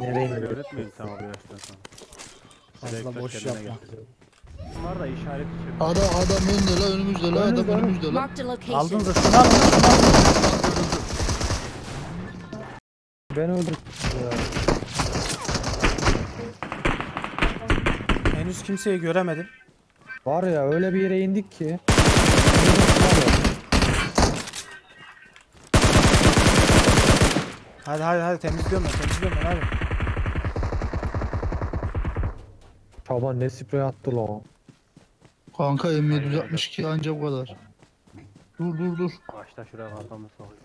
Nereye gidiyor? öğretmeyin sana bu yaştan sonra. Fazla boş kendine yapma. gel. Bunlar da işaret için. Ada adam önde la önümüzde la adam önümüzde la. Marked a location. Aldınız da şunu alın. Ben öldürdüm ya. Henüz kimseyi göremedim. Var ya öyle bir yere indik ki. Hadi hadi hadi temizliyorum ben temizliyorum ben hadi. Şaban ne sprey attı lan. Kanka M762 anca bu kadar. Dur dur dur. Başta şuraya kafamı sokuyor.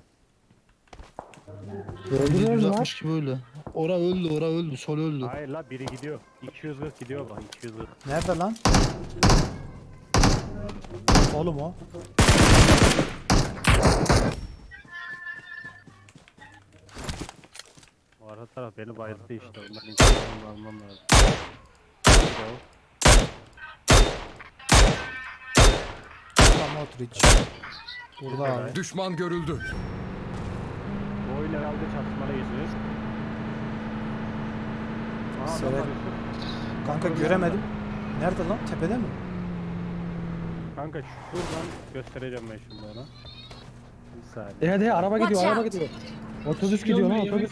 Öldürüyor mu lan? 762 böyle. Ora öldü ora öldü sol öldü. Hayır la biri gidiyor. 240 gidiyor bak 240. Nerede lan? Oğlum o. arka taraf beni bayılttı işte. Ondan intikamını almam lazım. Modric. Burada abi. Düşman görüldü. Bu oyun herhalde çatışmada geçiyor. Aa, adam Severim. var Yusuf. Kanka göremedim. Nerede lan? Tepede mi? Kanka şuradan göstereceğim ben şimdi ona. Bir saniye. E hadi araba gidiyor Watch araba out. gidiyor. Otobüs gidiyor lan otobüs.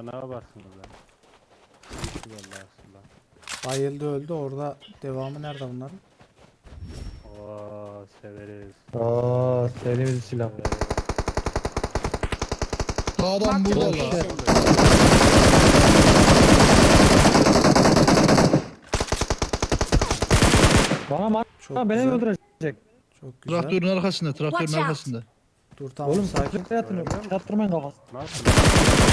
Lan ne yaparsınız lan? Vallahi aslında. Bayıldı öldü orada. Devamı nerede bunların? Oo severiz. Aa elimizi silah. severiz. A burada la. location. Bana mar Çok Lan beni güzel. öldürecek. Çok güzel. Traktörün arkasında traktörün Watch out. arkasında. Dur tamam Oğlum sakin. yatın. Çattırmayın kafasını. Ne?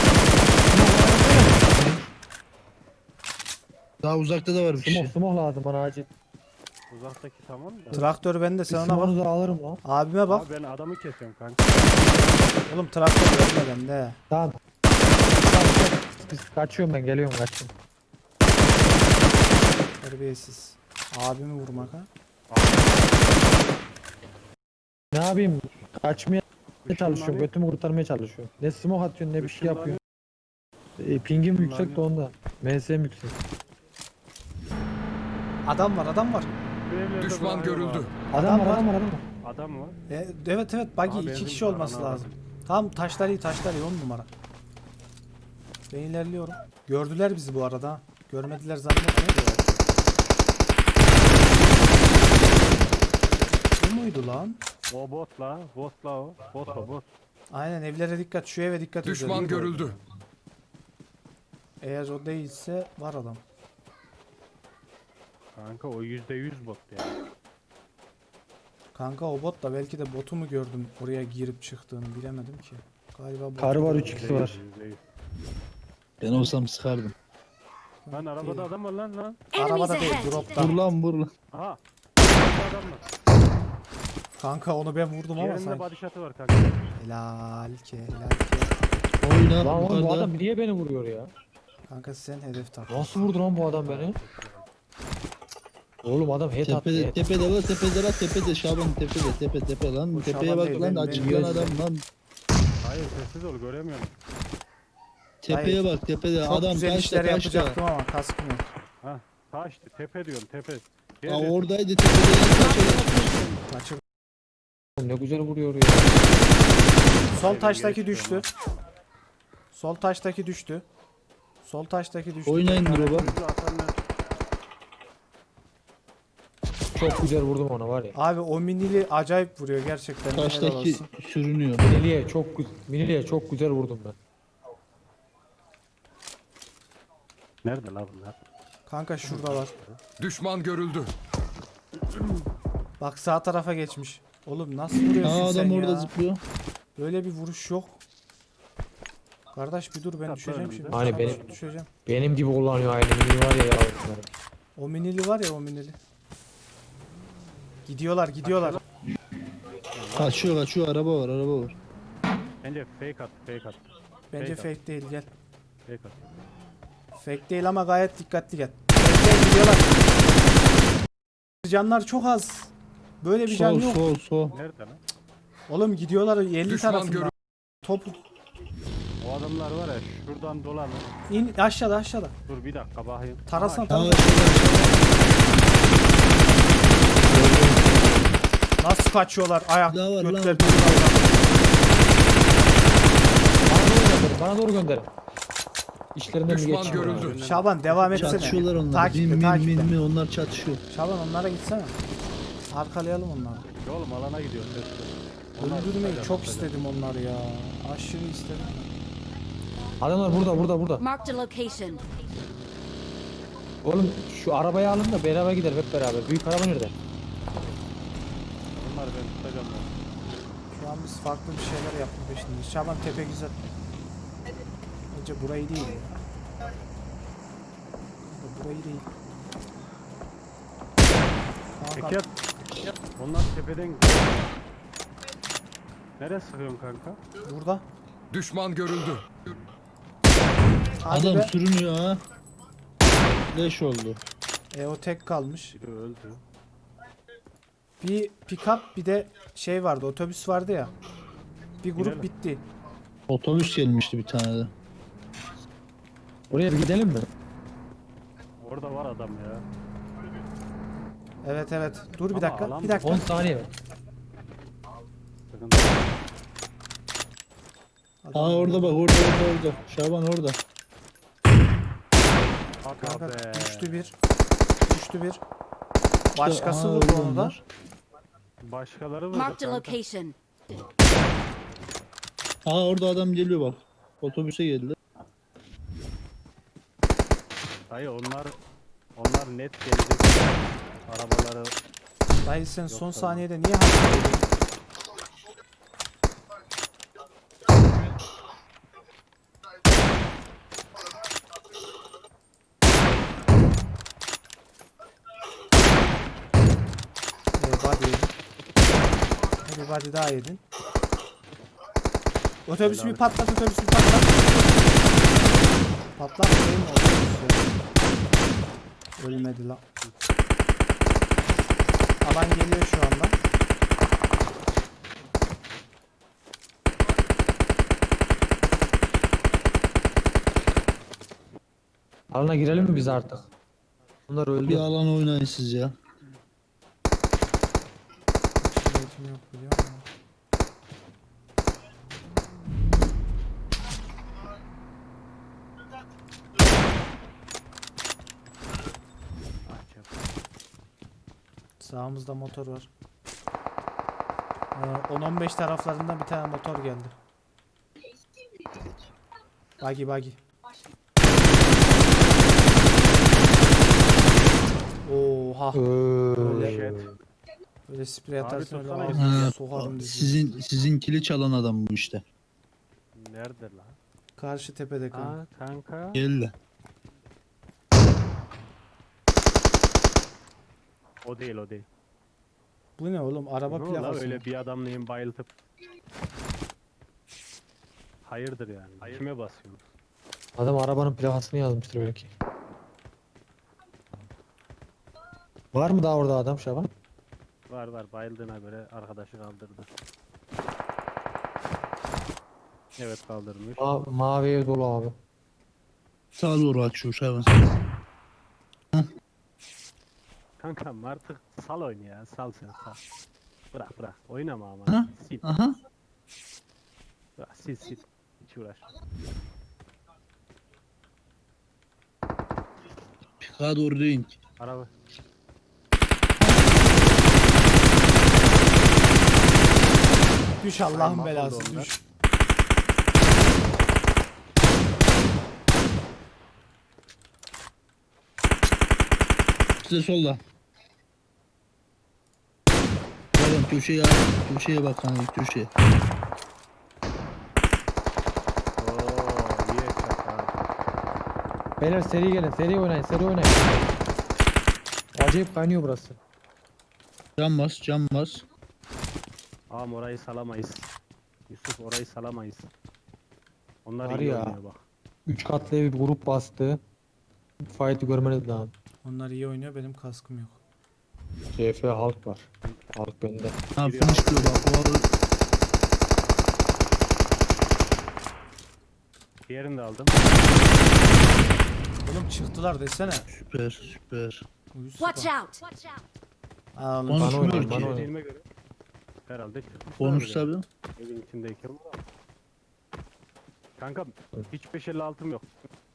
Daha uzakta da var bir şey. Smoke smoke lazım bana acil. Uzaktaki tamam da. Traktör bende sen ona bak. Smoke'unuzu alırım lan. Abime bak. Abi ben adamı kesiyorum kanka. Oğlum traktör bende bende. Tamam. Tamam, Biz kaçıyorum ben geliyorum kaçıyorum. Terbiyesiz. Abimi vurmak ha. Ne yapayım? Kaçmaya çalışıyorum. Işınlanıyor. Götümü kurtarmaya çalışıyorum. Ne smoke atıyorsun ne bir şey Işınlanıyor. yapıyorsun. E, pingim yüksek de onda. MS'm yüksek. Adam var adam var. Düşman görüldü. Adam var adam var adam var. Adam var. E, evet evet Aa, buggy iki benzin kişi var, olması ana lazım. Tamam taşlar iyi taşlar iyi on numara. Ben ilerliyorum. Gördüler bizi bu arada. Görmediler zannetme. Bu muydu lan? O bot la. Bot la o. Bot o bot. Aynen evlere dikkat. Şu eve dikkat Düşman özellikle. görüldü. Eğer o değilse var adam. Kanka o yüzde yüz bot ya. Kanka o bot da belki de botu mu gördüm oraya girip çıktığını bilemedim ki. Galiba botu Karı var gördüm. 3 Yüzde kişi yüz, var. Ben olsam sıkardım. Lan arabada adam var lan lan. Arabada değil dropta. Vur lan vur lan. Aha. Arabada adam var. Kanka onu ben vurdum ama Yerinde sanki. body shot'ı var kanka. Helal ki helal ki. Oyna Lan oğlum bu adam niye beni vuruyor ya? Kanka sen hedef tak. Nasıl vurdu lan bu adam beni? Oğlum adam head attı. Tepede, head. tepede la tepede la tepede Şaban tepede tepe tepe lan Bu tepeye Şaban bak değil, lan ben- açık ben yan gözüm. adam lan Hayır sessiz ol göremiyorum. tepeye bak tepede Çok adam güzel taşta işler yapacaktım ama kaskım yok. Ha taştı tepe diyorum tepe. Aa, Gel, oradaydı tepede taşa Kaçır. Ne güzel vuruyor ya. Sol taştaki düştü. Sol taştaki düştü. Sol taştaki düştü. Oynayın tane- drop'a. Çok güzel vurdum ona var ya. Abi o minili acayip vuruyor gerçekten. helal taştaki olsun. sürünüyor. Minili'ye çok gü- Minili'ye çok güzel vurdum ben. Nerede la bunlar? Kanka şurada var. Düşman görüldü. Bak sağ tarafa geçmiş. Oğlum nasıl vuruyorsun Aa sen adam ya? orada zıplıyor. Böyle bir vuruş yok. Kardeş bir dur ben düşeceğim şimdi. Hani benim- düşeceğim. Benim gibi kullanıyor aynı Minili var ya. O minili var ya o minili. Gidiyorlar gidiyorlar. Kaçıyor kaçıyor araba var araba var. Bence fake at fake at. Bence Fake fake değil gel. Fake at. Fake değil ama gayet dikkatli gel. Bekleyin gidiyorlar. Canlar çok az. Böyle bir can Sol yok. sol sol. Nerede lan? Oğlum gidiyorlar 50 Düşman tarafından. görüldü. Top O adamlar var ya şuradan dolanır. in aşağıda aşağıda. Dur bir dakika bakayım. Tarasana Aa, tarasana. Aa, Nasıl kaçıyorlar ayak Daha var lan. götler. Bana doğru gönderin. Bana doğru gönderin. İşlerinden Düşman geçiyor. görüldü. Şaban devam etsene. Çatışıyorlar onlar. Takipte Min min takipte. min min onlar çatışıyor. Şaban onlara gitsene. Arkalayalım onları. Ya Oğlum alana gidiyor. sesler. Onlar Öldürmeyi çok istedim onları ya. Aşırı istedim. Adamlar burada burada burada. Marked a location. Oğlum şu arabayı alın da beraber gidelim hep beraber. Büyük araba nerede? Onlar ben tutacağım ben. Şu an biz farklı bir şeyler yapma peşindeyiz. Şaban tepe güzel. Bence burayı değil ya. Burayı değil. Teker. Onlar tepeden. Nereye sıkıyorsun kanka? burada. Düşman görüldü. Hadi Adam be. sürünüyor ha. Leş oldu. E o tek kalmış. Öldü. Bir pick-up bir de şey vardı otobüs vardı ya. Bir grup Gidelim. bitti. Otobüs gelmişti bir tane de. Oraya bir gidelim mi? Orada var adam ya. Evet evet. Dur bir Ama dakika. alan Bir 10 dakika. saniye var. Sıkıntı. Aa orada bak orada orada orada. Şaban orada. Aga Kanka be. düştü bir. Düştü bir. Başkası Aa, vurdu onu da. Başkaları vurdu Marked a kanka. location. Aa orada adam geliyor bak. Otobüse geldi. Dayı onlar onlar net gelecek. Arabaları Dayı sen son saniyede niye hareket ediyorsun? Ee, body yedin. Bir body daha yedin. Otobüs bir patlat, otobüs bir patlat. Patlat değil mi otobüs ya? Ölmedi lan. Alan geliyor şu anda. Alana girelim mi biz artık? Bunlar Bir öldü. alan oynayın siz ya. Şiretim yok biliyor Sağımızda motor var. Ee, 10-15 taraflarından bir tane motor geldi. Buggy buggy. Oha. Öyle. Shit. Böyle sprey atarsın öyle ağzına sokarım dedi. sizin sizin kili çalan adam bu işte. Nerede lan? Karşı tepede kanka. Aa kanka. Geldi. O değil o değil. Bu ne oğlum? Araba Ne plakası. öyle bir adamlayım bayıltıp. Hayırdır yani. Kime basıyorsun? Adam arabanın plakasını yazmıştır belki. Var mı daha orada adam Şaban? Var var bayıldığına göre arkadaşı kaldırdı. Evet kaldırmış. Ma mavi ev dolu abi. Sağa doğru açıyor Şaban. Kankam artık sal oyunu ya. Sal sen sal. Bırak bırak. Oynama ama. Ha? Sil. Aha. Bırak, sil sil. Hiç uğraş. Pika doğru değil. Araba. Düş Allah'ın belası düş. Size solda. Köşeye köşeye bak hani köşeye. Oo iyi. Beyler seri gelin seri oynayın seri oynayın. Acayip kaynıyor burası. Cam bas cam bas. Ağam orayı salamayız. Yusuf orayı salamayız. Onlar Var iyi ya. oynuyor bak. 3 katlı ev bir grup bastı. Fight'ı görmeniz lazım. Onlar iyi oynuyor benim kaskım yok. CF halk var. Halk bende. Ha finish diyor bak. O arada Diğerini de aldım. Oğlum çıktılar desene. süper süper. Uyuz Watch sıpa. out! Watch out! Aa, oğlum, Onu- Bana Konuşmuyor ki. bana. Dediğime göre. Herhalde çıkmışlar Konuş bile. tabi. Evin içindeyken var ama. Kanka hiç 556'm yok.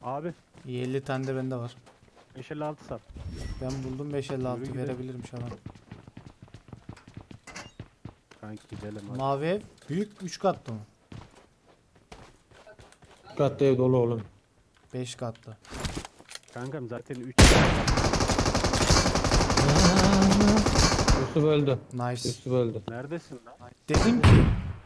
Abi 50 tane de bende var. 556 sat. Ben buldum 556 Yürü verebilirim Şaban. Kanki gidelim hadi. Mavi ev büyük 3 katlı mı? Dikkatli ev dolu oğlum. 5 katlı. Kankam zaten 3 Yusuf öldü. Nice. Yusuf öldü. Neredesin lan? Dedim ki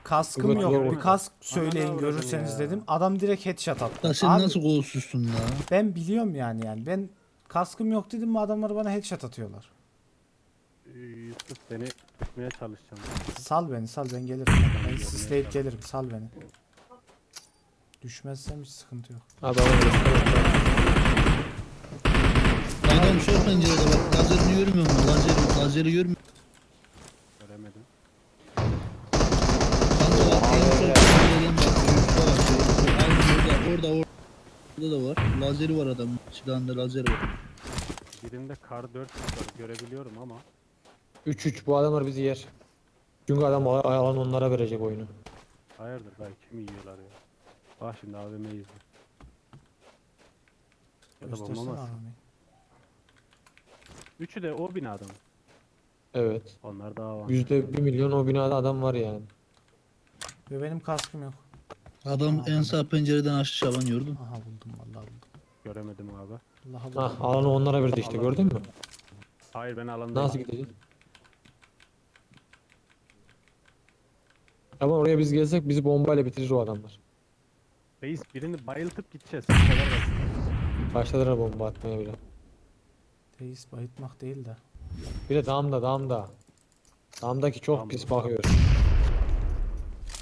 kaskım yok. Bir kask söyleyin görürseniz ya. dedim. Adam direkt headshot attı. Ya sen Abi, nasıl golsüzsün la? Ben biliyorum yani yani. Ben kaskım yok dedim mi adamlar bana headshot atıyorlar. Ee, Yusuf seni tutmaya çalışacağım. Sal beni sal ben gelirim. Ben sisleyip gelirim sal beni. Düşmezsem hiç sıkıntı yok. Adamı Adam şu pencerede bak. Lazerini görmüyor musun? Lazeri, lazeri görmüyor Göremedim. Kanka bak en son pencereden bak. Yusuf'a bak. Al Orada, orada, orada da var. Lazeri var adamın. Silahında lazeri var. Birinde kar 4 var görebiliyorum ama 3-3 bu adamlar bizi yer. Çünkü adam alan onlara verecek oyunu. hayırdır belki kimi yiyorlar ya. Bak şimdi AVM'yi izle. Ya da Göstersene aramayı. Üçü de o binada mı? Evet. Onlar daha var. Yüzde bir milyon o binada adam var yani. Ve benim kaskım yok. Adam en sağ pencereden aşağı Şaban gördün. Aha buldum vallahi buldum. Göremedim abi. Allah'a Hah alanı onlara verdi işte gördün mü? Hayır ben alanda Nasıl gideceğiz? Ama oraya biz gelsek bizi bombayla bitirir o adamlar. Reis birini bayıltıp gideceğiz. Başladılar bomba atmaya bile. Reis bayıtmak değil de. Bir de damda damda. Damdaki çok Damda. pis bakıyor.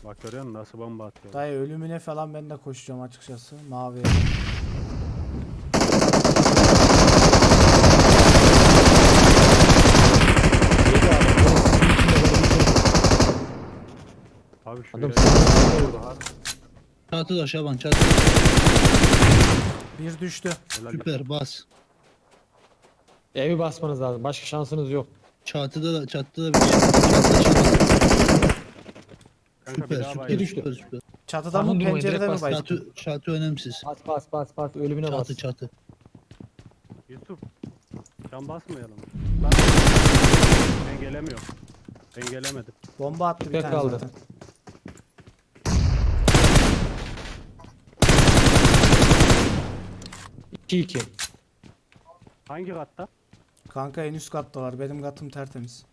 Bak görüyor musun nasıl bomba atıyor. Dayı ölümüne falan ben de koşacağım açıkçası. Mavi. Abi Adam seni vurdu ha. Çatıda Şaban çatı. Bir düştü. helal. Süper bas. Evi basmanız lazım. Başka şansınız yok. Çatıda da çatıda da bir şey. Çatıda çatıda. Kanka bir Süper daha süper düştü. süper süper. Çatıda mı Sakın durmayın, pencerede direkt mi bas. bayıttın? Çatı, çatı önemsiz. Bas bas bas bas ölümüne bas. Çatı çatı. Yusuf. Can basmayalım. Ben gelemiyorum. Ben gelemedim. Bomba attı bir Tek tane kaldı. zaten. İki iki. Hangi katta? Kanka en üst kattalar. Benim katım tertemiz.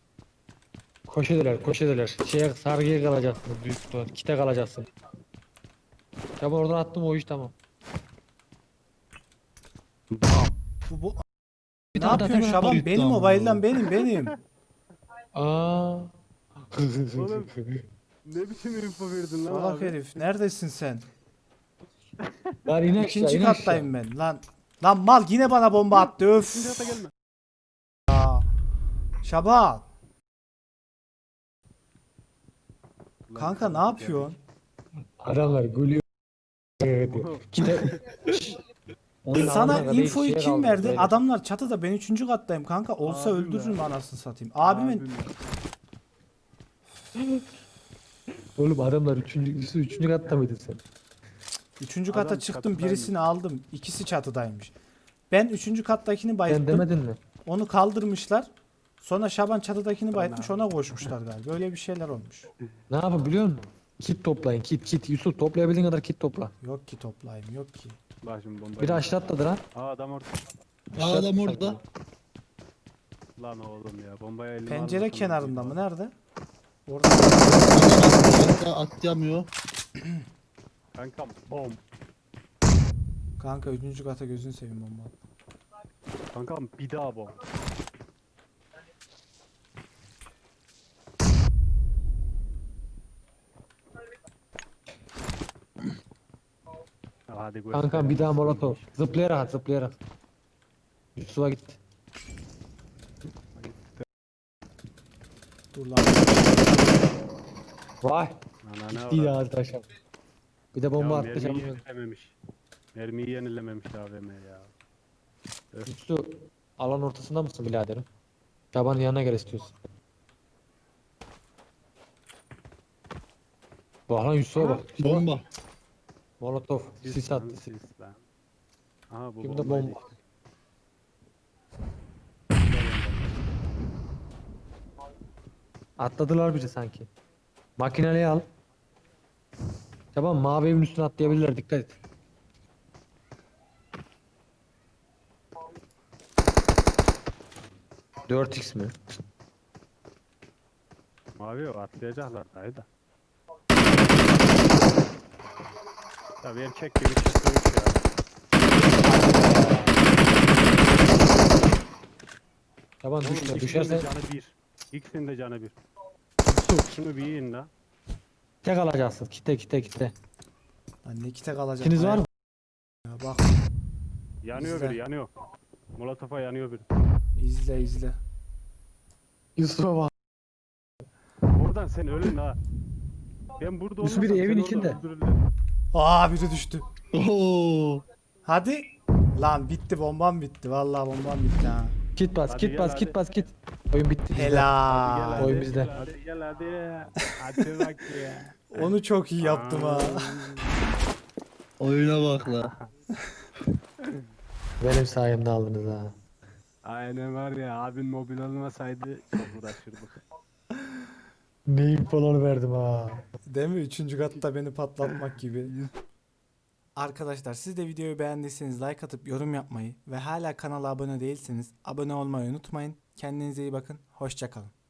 Koş ederler koş ederler. Şeye sargıya kalacaksın. Büyük ihtimal. Kite kalacaksın. Ya ben oradan attım o iş tamam. Bu, bu... Ne tane yapıyorsun Şaban? Benim bu. bayıldan benim benim. Aa. Oğlum. Ne biçim info verdin lan Salak abi? herif. Neredesin sen? Lan in aşağı İkinci in aşağı. kattayım ben. Lan Lan mal yine bana bomba attı. Öf. Şaban. Lan Kanka ne yapıyorsun? Adamlar gülüyor. Evet. ya. Sana infoyu kim verdi? böyle. Adamlar çatıda ben üçüncü kattayım kanka. Olsa Abim öldürürüm ya. anasını satayım. Abimin Abim ya. Oğlum adamlar üçüncü, üçüncü katta mıydın sen? Üçüncü Adam kata çıktım çatıdaymış. birisini aldım. İkisi çatıdaymış. Ben üçüncü kattakini Sen bayılttım. demedin mi? Onu kaldırmışlar. Sonra Şaban çatıdakini bayıltmış ona koşmuşlar galiba. Böyle bir şeyler olmuş. Ne yapın biliyor musun? Kit toplayın kit kit. Yusuf toplayabildiğin kadar kit topla. Yok ki toplayayım yok ki. Bak şimdi bombayı. Biri aşağı atladı lan. Aa adam orada. Aa, adam orada. Lan oğlum ya bombaya elimi Pencere almasam kenarında mı? Nerede? Orada. Hatta atlayamıyor. Kankam bom. Kanka üçüncü kata gözünü seveyim bomba. Kankam bir daha bom. Hadi göster. Kanka bir daha molotov. Zıplayarak at zıplayarak. Yusuf'a git. Dur lan. Vay. Ana ne İyi var? ya arkadaşlar. Bir de bomba Ya attı. mermiyi yenilememiş. Mermiyi yenilememiş AVM ya. Yusuf alan ortasında mısın biraderim? Şaban'ın yanına gel istiyorsun. Bak lan Yusuf'a bak. Bomba. Molotov. Sis lan, attı. sis. sis lan. Aha bu Kimde bombaydı bomba? işte. Atladılar bizi sanki. Makineliği al. Tamam mavi evin üstüne atlayabilirler dikkat et. Dört x mi? Mavi o atlayacaklar dayı da. Tabii erkek gibi çıkmış ya. Tamam Oğlum, düşme. ikisinin de Düşersen canı bir. İkisinin de canı bir. Şunu bir yiyin la. Tek alacaksın. Kite kite kite. Lan ne kite kalacak. İkiniz var mı? Ya bak Yanıyor İzle. biri yanıyor. Molotof'a yanıyor biri. izle izle. Yusuf'a bak. Oradan sen ölün ha. Ben burada Yusuf olmasam biri evin seni orada içinde. öldürürler. Aa biri düştü. Oo. Hadi. Lan bitti bombam bitti. Vallahi bombam bitti ha. Kit bas, Hadi kit gel, bas, hadi. kit bas, kit. Oyun bitti. bizde. Hadi gel Helal. hadi. Oyun bizde. Hadi gel hadi. Hadi bak ya. Onu çok iyi yaptım ha. Oyuna bak la. Benim sayemde aldınız ha. Aynen var ya abin mobil olmasaydı çok uğraşırdık. Neyin falan verdim ha. Değil mi? Üçüncü katta beni patlatmak gibi. Arkadaşlar siz de videoyu beğendiyseniz like atıp yorum yapmayı ve hala kanala abone değilseniz abone olmayı unutmayın. Kendinize iyi bakın. Hoşçakalın.